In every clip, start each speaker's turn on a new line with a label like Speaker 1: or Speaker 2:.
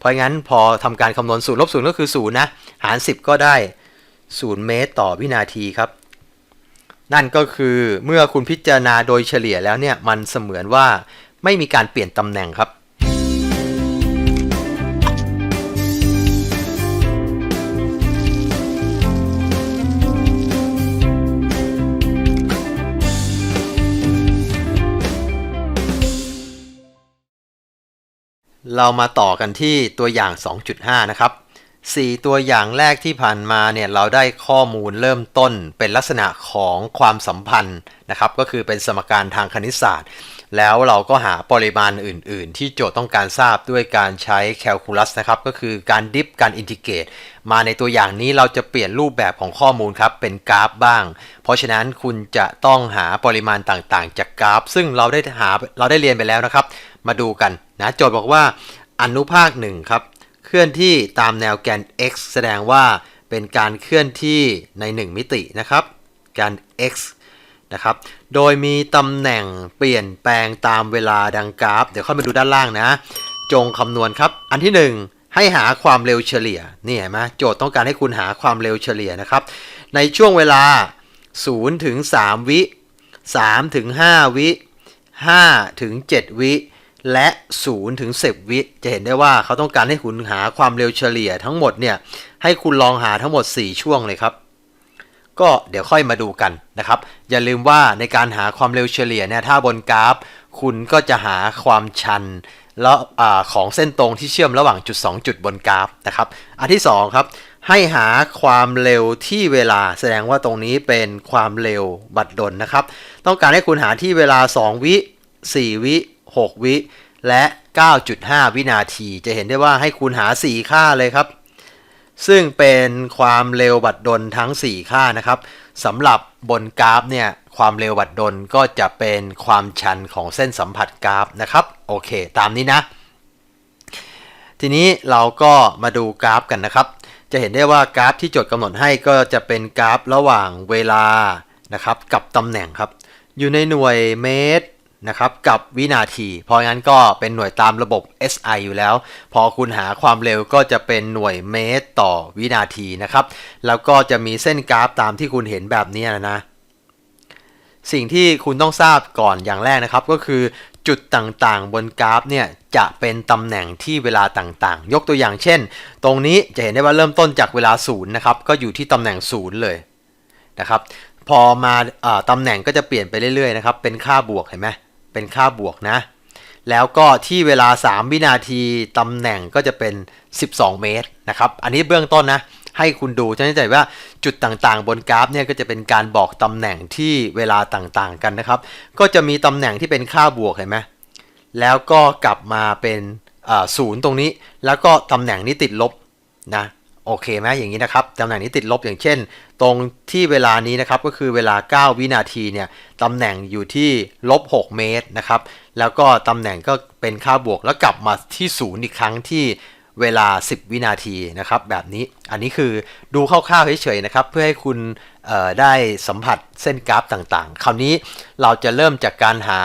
Speaker 1: เพราะงั้นพอทำการคำนวณศูนย์ลบศูนย์ก็คือศูนย์นะ หาร 10 ก็ได้ 0 เมตรต่อวินาทีครับ นั่นก็คือเมื่อคุณพิจารณาโดยเฉลี่ยแล้วเนี่ย มันเสมือนว่าไม่มีการเปลี่ยนตำแหน่งครับ เรามาต่อกันที่ตัวอย่าง 2.5 นะครับ 4 ตัวอย่างแรกที่ผ่านมาเนี่ยเราได้ข้อมูลเริ่มต้นเป็นลักษณะของความสัมพันธ์นะครับ ก็คือเป็นสมการทางคณิตศาสตร์ แล้วเราก็หาปริมาณอื่น ๆ ที่โจทย์ต้องการทราบด้วยการใช้แคลคูลัสนะครับ ก็คือการดิฟการอินทิเกรตมาในตัวอย่างนี้เราจะเปลี่ยนรูปแบบของข้อมูลครับเป็นกราฟบ้าง เพราะฉะนั้นคุณจะต้องหาปริมาณต่างๆ จากกราฟ ซึ่งเราได้หาเราได้เรียนไปแล้วนะครับ มาดูกันนะโจทย์บอกว่าอนุภาคหนึ่งครับเคลื่อนที่ตามแนวแกน x แสดงว่าเป็นการเคลื่อนที่ใน 1 มิตินะครับแกน x นะครับ โดยมีตำแหน่งเปลี่ยนแปลงตามเวลาดังกราฟ เดี๋ยวค่อยมาดูด้านล่างนะ จงคำนวณครับ อันที่ 1 ให้หาความเร็วเฉลี่ย นี่เห็นไหมโจทย์ต้องการให้คุณหาความเร็วเฉลี่ยนะครับ ในช่วงเวลา0ถึง3วิ3ถึง5วิ5ถึง7วิ และ0ถึง10 วิจะเห็นได้ว่าเขาต้องการให้คุณหาความเร็วเฉลี่ยทั้งหมดเนี่ยให้คุณลองหาทั้งหมด 4 ช่วงเลยครับ ก็เดี๋ยวค่อยมาดูกันนะครับ อย่าลืมว่าในการหาความเร็วเฉลี่ยเนี่ยถ้าบนกราฟ คุณก็จะหาความชันแล้วอของเส้นตรงที่เชื่อมระหว่างจุด 2 จุดบนกราฟนะครับ อันที่2ครับให้หาความเร็วที่เวลาแสดงว่าตรงนี้เป็นความเร็วบัดดลนะครับ ต้องการให้คุณหาที่เวลา 2 วิ 4 วิ 6 วิและ 9.5 วินาที จะเห็นได้ว่าให้คุณหา 4 ค่าเลยครับ ซึ่งเป็นความเร็วบัดดลทั้ง 4 ค่านะครับสำหรับบนกราฟเนี่ยความเร็วบัดดลก็จะเป็นความชันของเส้นสัมผัสกราฟนะครับ โอเค ตามนี้นะ ทีนี้เราก็มาดูกราฟกันนะครับ จะเห็นได้ว่ากราฟที่โจทย์กำหนดให้ก็จะเป็นกราฟระหว่างเวลานะครับกับตำแหน่งครับ อยู่ในหน่วยเมตร นะครับกับวินาที เพราะงั้นก็เป็นหน่วยตามระบบ SI อยู่แล้ว พอคุณหาความเร็วก็จะเป็นหน่วยเมตรต่อวินาทีนะครับ แล้วก็จะมีเส้นกราฟตามที่คุณเห็นแบบนี้นะนะสิ่งที่คุณต้องทราบก่อนอย่างแรกนะครับ ก็คือจุดต่างๆ บนกราฟเนี่ยจะเป็นตำแหน่งที่เวลาต่างๆ ยกตัวอย่างเช่น ตรงนี้จะเห็นได้ว่าเริ่มต้นจากเวลาศูนย์นะครับก็อยู่ที่ตำแหน่งศูนย์เลยนะครับ พอมาตำแหน่งก็จะเปลี่ยนไปเรื่อยๆนะครับเป็นค่าบวกเห็นไหม เป็นค่าบวกนะ แล้วก็ที่เวลา 3 วินาทีตำแหน่งก็จะเป็น 12 เมตรนะครับ อันนี้เบื้องต้นนะ ให้คุณดูจะได้ใจว่าจุดต่างๆ บนกราฟเนี่ยก็จะเป็นการบอกตำแหน่งที่เวลาต่างๆกันนะครับ ก็จะมีตำแหน่งที่เป็นค่าบวกเห็นไหมแล้วก็กลับมาเป็นศูนย์ตรงนี้ แล้วก็ตำแหน่งนี้ติดลบนะ โอเคไหมอย่างนี้นะครับตำแหน่งนี้ติดลบอย่างเช่น ตรงที่เวลานี้นะครับก็คือเวลา 9 วินาทีเนี่ยตำแหน่งอยู่ที่ลบ 6 เมตรนะครับแล้วก็ตำแหน่งก็เป็นค่าบวกแล้วกลับมาที่ศูนย์อีกครั้งที่เวลา 10 วินาทีนะครับแบบนี้อันนี้คือดูคร่าวๆเฉยๆนะครับเพื่อให้คุณได้สัมผัสเส้นกราฟต่างๆ คราวนี้เราจะเริ่มจากการหา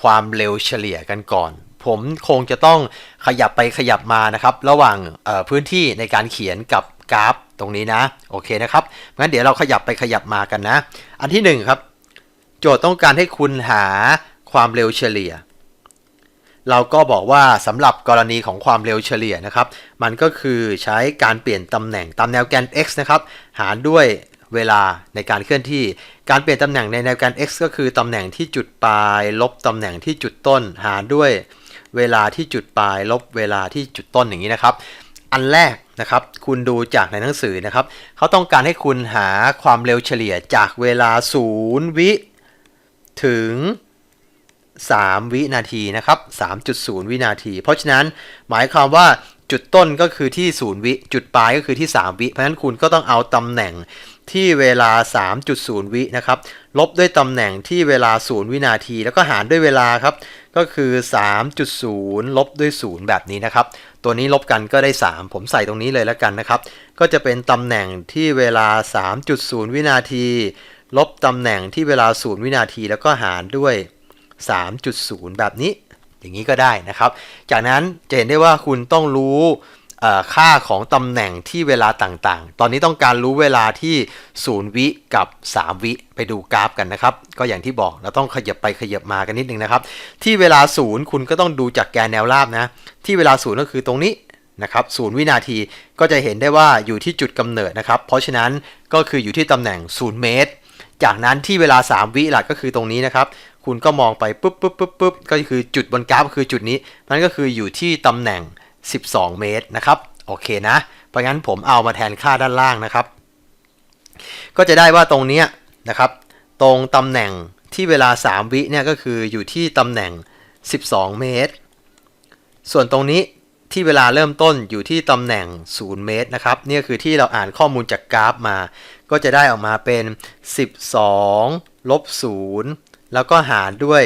Speaker 1: ความเร็วเฉลี่ยกันก่อน ผมคงจะต้องขยับไปขยับมานะครับ ระหว่างพื้นที่ในการเขียนกับกราฟตรงนี้นะ โอเคนะครับ งั้นเดี๋ยวเราขยับไปขยับมากันนะ อันที่ 1 ครับ โจทย์ต้องการให้คุณหาความเร็วเฉลี่ย เราก็บอกว่าสำหรับกรณีของความเร็วเฉลี่ยนะครับ มันก็คือใช้การเปลี่ยนตำแหน่งตามแนวแกน x นะครับ หารด้วยเวลาในการเคลื่อนที่ การเปลี่ยนตำแหน่งในแนวแกน x ก็คือตำแหน่งที่จุดปลาย ลบตำแหน่งที่จุดต้น หารด้วย เวลาที่จุดปลาย ลบเวลาที่จุดต้นอย่างนี้นะครับ อันแรกนะครับคุณดูจากในหนังสือนะครับเขาต้องการให้คุณหาความเร็วเฉลี่ยจากเวลา 0 วิ ถึง 3 วินาทีนะครับ 3.0 วินาที เพราะฉะนั้นหมายความว่าจุดต้นก็คือที่ 0 วิ จุดปลายก็คือที่ 3 วิ เพราะฉะนั้นคุณก็ต้องเอาตำแหน่ง ที่เวลา 3.0 วินะครับ ลบด้วยตำแหน่งที่เวลา 0 วินาที แล้วก็หารด้วยเวลาครับ ก็คือ 3.0 ลบด้วย 0 แบบนี้นะครับ ตัวนี้ลบกันก็ได้ 3 ผมใส่ตรงนี้เลยแล้วกันนะครับ ก็จะเป็นตำแหน่งที่เวลา 3.0 วินาที ลบตำแหน่งที่เวลา 0 วินาที แล้วก็หารด้วย 3.0 แบบนี้ อย่างนี้ก็ได้นะครับ จากนั้นจะเห็นได้ว่าคุณต้องรู้ ค่าของตำแหน่งที่เวลาต่างๆ ตอนนี้ต้องการรู้เวลาที่ 0 วิกับ 3 วิไปดูกราฟกันนะครับ ก็อย่างที่บอกเราต้องขยับไปขยับมากันนิดนึงนะครับ ที่เวลา 0 คุณก็ต้องดูจากแกนแนวราบนะ ที่เวลา 0 ก็คือตรงนี้นะครับ0วินาทีก็จะเห็นได้ว่าอยู่ที่จุดกำเนิดนะครับ เพราะฉะนั้นก็คืออยู่ที่ตำแหน่ง 0 เมตร จากนั้นที่เวลา 3 วิหลักก็คือตรงนี้นะครับ คุณก็มองไปปุ๊บปุ๊บปุ๊บปุ๊บก็คือจุดบนกราฟก็คือจุดนี้มันก็คืออยู่ที่ตำแหน่ง 12 เมตรนะครับโอเคนะ เพราะงั้นผมเอามาแทนค่าด้านล่างนะครับ ก็จะได้ว่าตรงนี้นะครับตรงตำแหน่งที่เวลา 3 วิเนี่ยก็คืออยู่ที่ตำแหน่ง 12 เมตร ส่วนตรงนี้ที่เวลาเริ่มต้นอยู่ที่ตำแหน่ง 0 เมตรนะครับนี่คือที่เราอ่านข้อมูลจากกราฟมา ก็จะได้ออกมาเป็น 12 ลบ 0 แล้วก็หารด้วย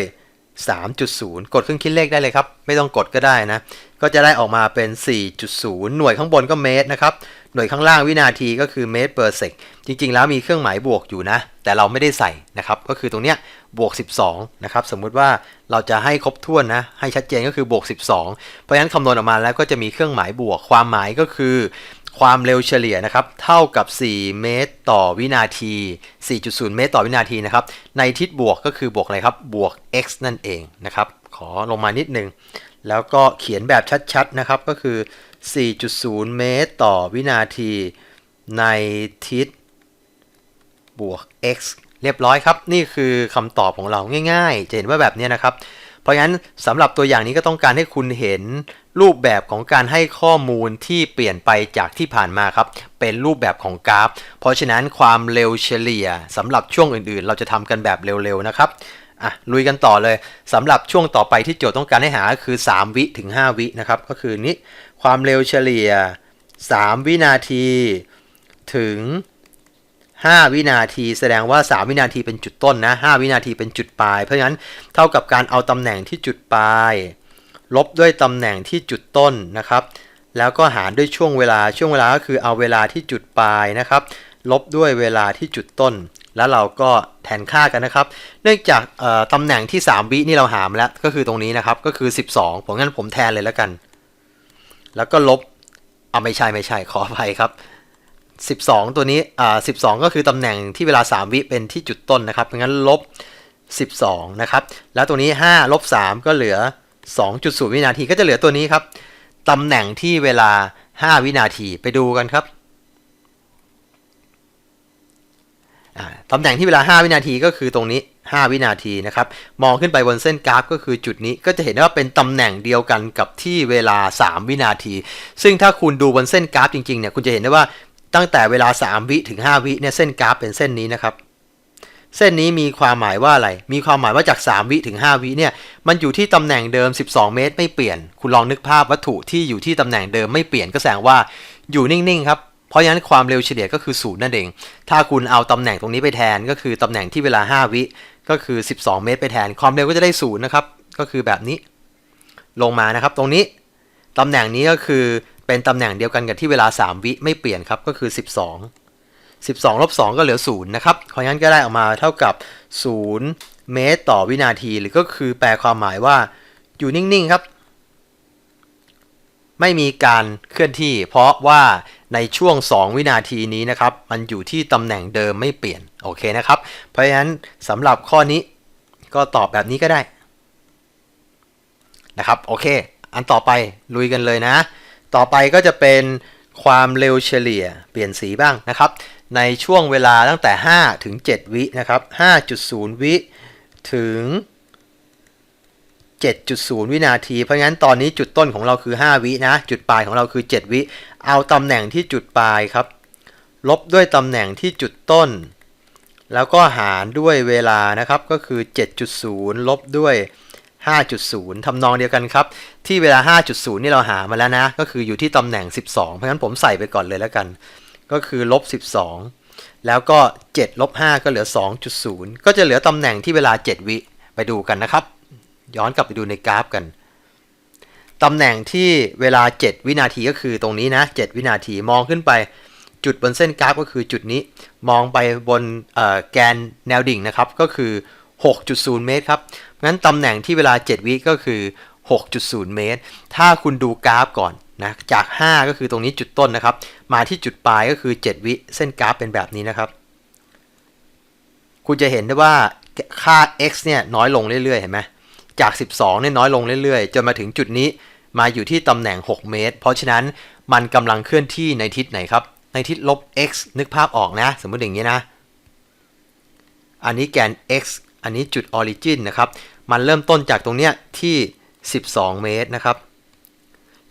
Speaker 1: 3.0 กดเครื่องคิดเลขได้เลยครับ ไม่ต้องกดก็ได้นะ ก็จะได้ออกมาเป็น 4.0 หน่วยข้างบนก็เมตรนะครับ หน่วยข้างล่างวินาทีก็คือเมตรเปอร์เซกจริงๆ แล้วมีเครื่องหมายบวกอยู่นะ แต่เราไม่ได้ใส่นะครับ ก็คือตรงเนี้ยบวก 12 นะครับ สมมุติว่าเราจะให้ครบถ้วนนะ ให้ชัดเจนก็คือบวก 12 เพราะฉะนั้นคำนวณออกมาแล้วก็จะมีเครื่องหมายบวก ความหมายก็คือ ความเร็วเฉลี่ยนะครับเท่ากับ 4 เมตรต่อวินาที 4.0 เมตรต่อวินาทีนะครับ ในทิศบวกก็คือบวกอะไรครับ บวก x นั่นเองนะครับ ขอลงมานิดนึง แล้วก็เขียนแบบชัดๆนะครับ ก็คือ 4.0 เมตรต่อวินาที ในทิศบวก x เรียบร้อยครับ นี่คือคำตอบของเราง่ายๆ จะเห็นว่าแบบนี้นะครับ เพราะฉะนั้นสำหรับตัวอย่างนี้ก็ต้องการให้คุณเห็นรูปแบบของการให้ข้อมูลที่เปลี่ยนไปจากที่ผ่านมาครับ เป็นรูปแบบของกราฟ เพราะฉะนั้นความเร็วเฉลี่ยสำหรับช่วงอื่นๆ เราจะทำกันแบบเร็วๆนะครับอะลุยกันต่อเลยสำหรับช่วงต่อไปที่โจทย์ต้องการให้หาคือ 3 วิถึง 5 วินะครับ ก็คือนี้ความเร็วเฉลี่ย 3 วินาทีถึง 5 วินาทีแสดงว่า 3 วินาทีเป็นจุดต้นนะ5วินาทีเป็นจุดปลาย เพราะฉะนั้นเท่ากับการเอาตำแหน่งที่จุดปลาย ลบด้วยตำแหน่งที่จุดต้นนะครับ แล้วก็หารด้วยช่วงเวลาช่วงเวลาก็คือเอาเวลาที่จุดปลายนะครับ ลบด้วยเวลาที่จุดต้น แล้วเราก็แทนค่ากันนะครับ เนื่องจากตำแหน่งที่ 3 วินี่เราหามาแล้วก็คือตรงนี้นะครับก็คือ 12 ผมงั้นผมแทนเลยแล้วกัน แล้วก็ลบเอาไม่ใช่ไม่ใช่ขออภัยครับ 12 ตัวนี้อ่า12 ก็คือตำแหน่งที่เวลา 3 วิเป็นที่จุดต้นนะครับงั้นลบ 12 นะครับ แล้วตัวนี้5ลบ3 ก็เหลือ 2.0 วินาทีก็จะเหลือตัวนี้ครับตำแหน่งที่เวลา 5 วินาทีไปดูกันครับตำแหน่งที่เวลา 5 วินาทีก็คือตรงนี้ 5 วินาทีนะครับ มองขึ้นไปบนเส้นกราฟก็คือจุดนี้ก็จะเห็นว่าเป็นตำแหน่งเดียวกันกับที่เวลา 3 วินาที ซึ่งถ้าคุณดูบนเส้นกราฟจริงๆเนี่ยคุณจะเห็นได้ว่า ตั้งแต่เวลา 3 วิถึง 5 วิเนี่ยเส้นกราฟเป็นเส้นนี้นะครับ เส้นนี้มีความหมายว่าอะไร มีความหมายว่าจาก 3 วิถึง 5 วิเนี่ยมันอยู่ที่ตำแหน่งเดิม 12 เมตร ไม่เปลี่ยน คุณลองนึกภาพวัตถุที่อยู่ที่ตำแหน่งเดิมไม่เปลี่ยนก็แสดงว่าอยู่นิ่งๆครับเพราะฉะนั้นความเร็วเฉลี่ยก็คือศูนย์นั่นเอง ถ้าคุณเอาตำแหน่งตรงนี้ไปแทนก็คือตำแหน่งที่เวลา 5 วิก็คือ 12 เมตร ไปแทน ความเร็วก็จะได้ศูนย์นะครับ ก็คือแบบนี้ ลงมานะครับ ตรงนี้ตำแหน่งนี้ก็คือ เป็นตำแหน่งเดียวกันกับที่เวลา 3 วิไม่เปลี่ยนครับก็คือ 12 12ลบ2ก็เหลือ0นะครับเพราะงั้นก็ได้ออกมาเท่ากับ 0 เมตรต่อวินาที หรือก็คือแปลความหมายว่าอยู่นิ่ง ๆ ครับ ไม่มีการเคลื่อนที่ เพราะว่าในช่วง 2 วินาทีนี้นะครับ มันอยู่ที่ตำแหน่งเดิมไม่เปลี่ยน โอเคนะครับ เพราะฉะนั้นสำหรับข้อนี้ก็ตอบแบบนี้ก็ได้นะครับ โอเค อันต่อไปลุยกันเลยนะ ต่อไปก็จะเป็นความเร็วเฉลี่ยเปลี่ยนสีบ้างนะครับ ในช่วงเวลาตั้งแต่ 5 ถึง 7 วินะครับ 5.0 วิถึง 7.0 วินาที เพราะงั้นตอนนี้จุดต้นของเราคือ 5 วินะ จุดปลายของเราคือ 7 วิ เอาตำแหน่งที่จุดปลายครับ ลบด้วยตำแหน่งที่จุดต้น แล้วก็หารด้วยเวลานะครับ ก็คือ 7.0 ลบด้วย 5.0ทำนองเดียวกันครับ ที่เวลา 5.0 นี่เราหามาแล้วนะ ก็คืออยู่ที่ตำแหน่ง 12 เพราะงั้นผมใส่ไปก่อนเลยแล้วกัน ก็คือลบ 12 แล้วก็7ลบ5ก็เหลือ 2.0 ก็จะเหลือตำแหน่งที่เวลา 7 วิไปดูกันนะครับ ย้อนกลับไปดูในกราฟกันตำแหน่งที่เวลา 7 วินาทีก็คือตรงนี้นะ 7 วินาทีมองขึ้นไป จุดบนเส้นกราฟก็คือจุดนี้ มองไปบนแกนแนวดิ่งนะครับ ก็คือ 6.0 เมตรครับงั้นตำแหน่งที่เวลา 7 วิก็คือ 6.0 เมตร ถ้าคุณดูกราฟก่อนนะจาก 5 ก็คือตรงนี้จุดต้นนะครับ มาที่จุดปลายก็คือ 7 วิเส้นกราฟเป็นแบบนี้นะครับ คุณจะเห็นได้ว่าค่า x เนี่ยน้อยลงเรื่อยๆ เห็นไหมจาก 12เนี่ยน้อยลงเรื่อยๆ จนมาถึงจุดนี้มาอยู่ที่ตำแหน่ง 6 เมตร เพราะฉะนั้นมันกำลังเคลื่อนที่ในทิศไหนครับ ในทิศลบ x นึกภาพออกนะ สมมติอย่างนี้นะ อันนี้แกน x อันนี้จุด origin นะครับ มันเริ่มต้นจากตรงเนี้ยที่ 12 เมตรนะครับ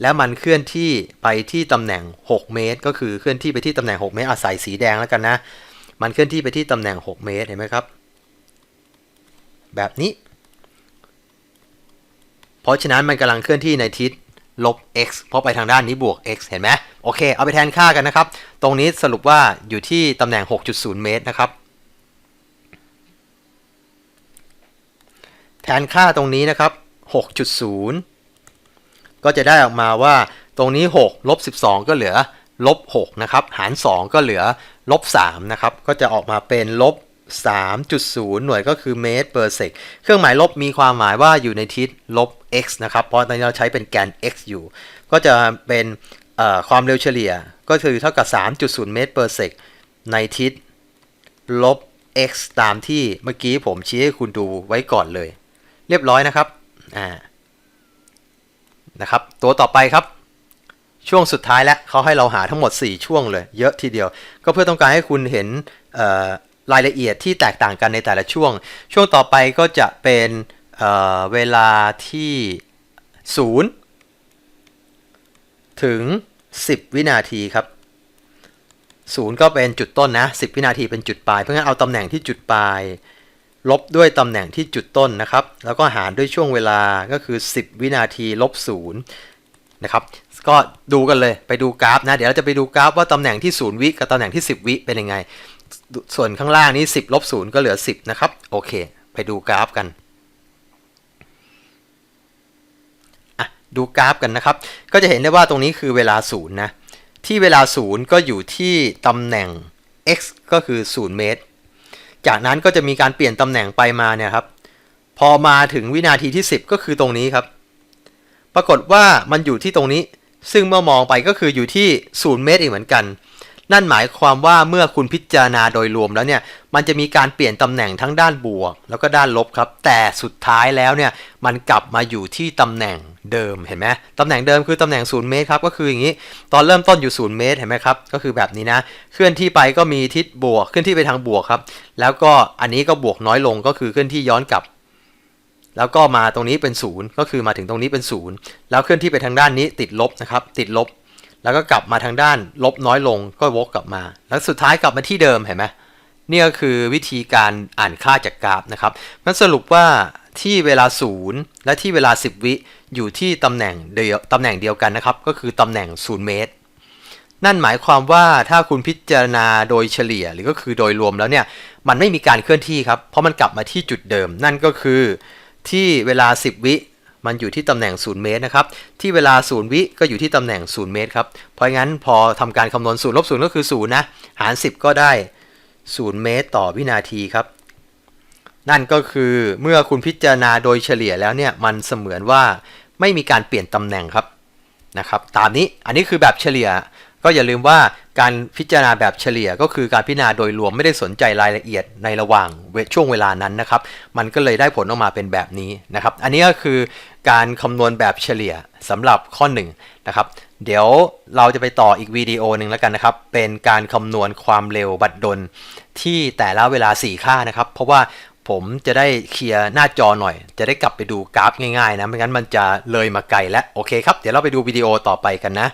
Speaker 1: แล้วมันเคลื่อนที่ไปที่ตำแหน่ง 6 เมตร ก็คือเคลื่อนที่ไปที่ตำแหน่ง 6 เมตรอาศัยสีแดงแล้วกันนะ มันเคลื่อนที่ไปที่ตำแหน่ง 6 เมตรเห็นไหมครับ แบบนี้ เพราะฉะนั้นมันกำลังเคลื่อนที่ในทิศลบ x เพราะไปทางด้านนี้บวก x เห็นไหมโอเค เอาไปแทนค่ากันนะครับ ตรงนี้สรุปว่าอยู่ที่ตำแหน่ง 6.0 เมตรนะครับ แทนค่าตรงนี้นะครับ 6.0 ก็จะได้ออกมาว่าตรงนี้ 6 ลบ 12 ก็เหลือลบ 6 นะครับ หาร 2 ก็เหลือลบ 3 นะครับ ก็จะออกมาเป็นลบ 3.0 หน่วยก็คือเมตร per sec เครื่องหมายลบมีความหมายว่าอยู่ในทิศลบ x นะครับ เพราะตอนนี้เราใช้เป็นแกน x อยู่ ก็จะเป็นความเร็วเฉลี่ย ก็คือเท่ากับ 3.0 เมตร per sec ในทิศลบ x ตามที่เมื่อกี้ผมชี้ให้คุณดูไว้ก่อนเลย เรียบร้อยนะครับอ่านะครับ ตัวต่อไปครับ ช่วงสุดท้ายแล้วเขาให้เราหาทั้งหมด 4 ช่วงเลย เยอะทีเดียว ก็เพื่อต้องการให้คุณเห็นรายละเอียดที่แตกต่างกันในแต่ละช่วง ช่วงต่อไปก็จะเป็นเเวลาที่ 0 ถึง 10 วินาทีครับ0ก็เป็นจุดต้นนะ 10 วินาทีเป็นจุดปลาย เพราะงั้นเอาตำแหน่งที่จุดปลาย ลบด้วยตำแหน่งที่จุดต้นนะครับ แล้วก็หารด้วยช่วงเวลาก็คือ 10 วินาทีลบ0นะครับ ก็ดูกันเลยไปดูกราฟนะ เดี๋ยวเราจะไปดูกราฟว่าตำแหน่งที่ 0 วิกับตำแหน่งที่ 10 วิเป็นยังไง ส่วนข้างล่างนี้ 10ลบ0ก็เหลือ 10 นะครับ โอเค ไปดูกราฟกันดูกราฟกันนะครับ ก็จะเห็นได้ว่าตรงนี้คือเวลา 0 นะ ที่เวลา 0 ก็อยู่ที่ตำแหน่ง x ก็คือ 0 เมตร จากนั้นก็จะมีการเปลี่ยนตำแหน่งไปมาเนี่ยครับ พอมาถึงวินาทีที่ 10 ก็คือตรงนี้ครับ ปรากฏว่ามันอยู่ที่ตรงนี้ ซึ่งเมื่อมองไปก็คืออยู่ที่0เมตรอีกเหมือนกัน นั่นหมายความว่าเมื่อคุณพิจารณาโดยรวมแล้วเนี่ย มันจะมีการเปลี่ยนตำแหน่งทั้งด้านบวก แล้วก็ด้านลบครับ แต่สุดท้ายแล้วเนี่ย มันกลับมาอยู่ที่ตำแหน่ง เดิมเห็นไหมตำแหน่งเดิมคือตำแหน่ง0เมตรครับก็คืออย่างนี้ตอนเริ่มต้นอยู่0เมตรเห็นไหมครับก็คือแบบนี้นะ เคลื่อนที่ไปก็มีทิศบวกเคลื่อนที่ไปทางบวกครับ แล้วก็อันนี้ก็บวกน้อยลงก็คือเคลื่อนที่ย้อนกลับ แล้วก็มาตรงนี้เป็นศูนย์ก็คือมาถึงตรงนี้เป็นศูนย์แล้วเคลื่อนที่ไปทางด้านนี้ติดลบนะครับติดลบ แล้วก็กลับมาทางด้านลบน้อยลงก็วกกลับมา แล้วสุดท้ายกลับมาที่เดิมเห็นไหมนี่ก็คือวิธีการอ่านค่าจากกราฟนะครับงั้นสรุปว่า ที่เวลาศูนย์และที่เวลา 10 วิอยู่ที่ตำแหน่งเดียวตำแหน่งเดียวกันนะครับ ก็คือตำแหน่ง 0 เมตร นั่นหมายความว่าถ้าคุณพิจารณาโดยเฉลี่ยหรือก็คือโดยรวมแล้วเนี่ยมันไม่มีการเคลื่อนที่ครับ เพราะมันกลับมาที่จุดเดิม นั่นก็คือที่เวลา 10 วิมันอยู่ที่ตำแหน่ง 0 เมตรนะครับ ที่เวลา 0 วิก็อยู่ที่ตำแหน่ง 0 เมตรครับ เพราะงั้นพอทำการคำนวณ0ลบ0ก็คือ 0 นะ หาร 10 ก็ได้ 0 เมตร ต่อวินาทีครับ นั่นก็คือเมื่อคุณพิจารณาโดยเฉลี่ยแล้วเนี่ยมันเสมือนว่าไม่มีการเปลี่ยนตำแหน่งครับนะครับตามนี้อันนี้คือแบบเฉลี่ย ก็อย่าลืมว่าการพิจารณาแบบเฉลี่ยก็คือการพิจารณาโดยรวมไม่ได้สนใจรายละเอียดในระหว่างช่วงเวลานั้นนะครับ มันก็เลยได้ผลออกมาเป็นแบบนี้นะครับ อันนี้ก็คือการคำนวณแบบเฉลี่ยสำหรับข้อ1นนะครับเดี๋ยวเราจะไปต่ออีกวิดีโอหนึ่งแล้วกันนะครับ เป็นการคำนวณความเร็วบัดดลที่แต่ละเวลา 4 ค่านะครับ เพราะว่า ผมจะได้เคลียร์หน้าจอหน่อย จะได้กลับไปดูกราฟง่ายๆนะ ไม่งั้นมันจะเลยมาไกลแล้ว โอเคครับ เดี๋ยวเราไปดูวิดีโอต่อไปกันนะ